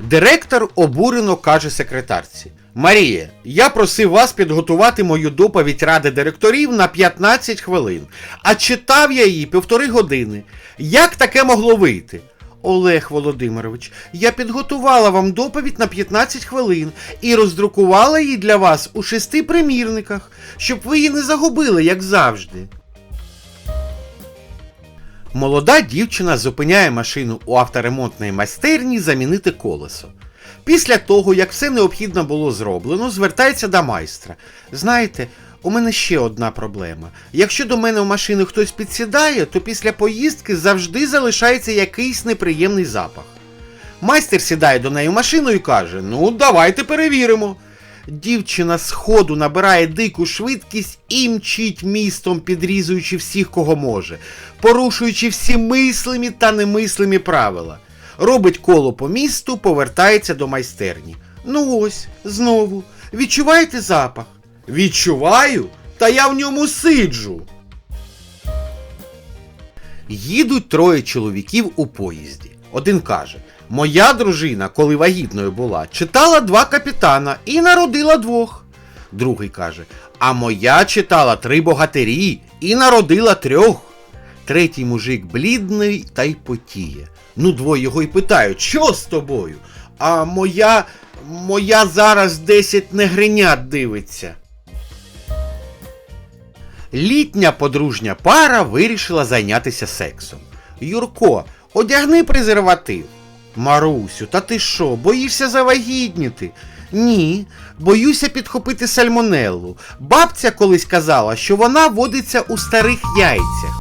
Директор обурено каже секретарці: Марія, я просив вас підготувати мою доповідь ради директорів на 15 хвилин, а читав я її півтори години. Як таке могло вийти? Олег Володимирович, я підготувала вам доповідь на 15 хвилин і роздрукувала її для вас у шести примірниках, щоб ви її не загубили, як завжди. Молода дівчина зупиняє машину у авторемонтної майстерні замінити колесо. Після того, як все необхідно було зроблено, звертається до майстра. Знаєте, у мене ще одна проблема. Якщо до мене в машину хтось підсідає, то після поїздки завжди залишається якийсь неприємний запах. Майстер сідає до неї в машину і каже: Ну, давайте перевіримо. Дівчина з ходу набирає дику швидкість і мчить містом, підрізуючи всіх, кого може, порушуючи всі мислимі та немислимі правила. Робить коло по місту, повертається до майстерні. Ну ось, знову. Відчуваєте запах? Відчуваю? Та я в ньому сиджу. Їдуть троє чоловіків у поїзді. Один каже: Моя дружина, коли вагітною була, читала два капітана і народила двох. Другий каже: А моя читала три богатирі і народила трьох. Третій мужик блідний та й потіє. Ну, двоє його й питають, що з тобою? А моя. моя зараз десять негринят дивиться. Літня подружня пара вирішила зайнятися сексом. Юрко, одягни презерватив. Марусю, та ти що, боїшся завагітніти? Ні, боюся підхопити сальмонеллу. Бабця колись казала, що вона водиться у старих яйцях.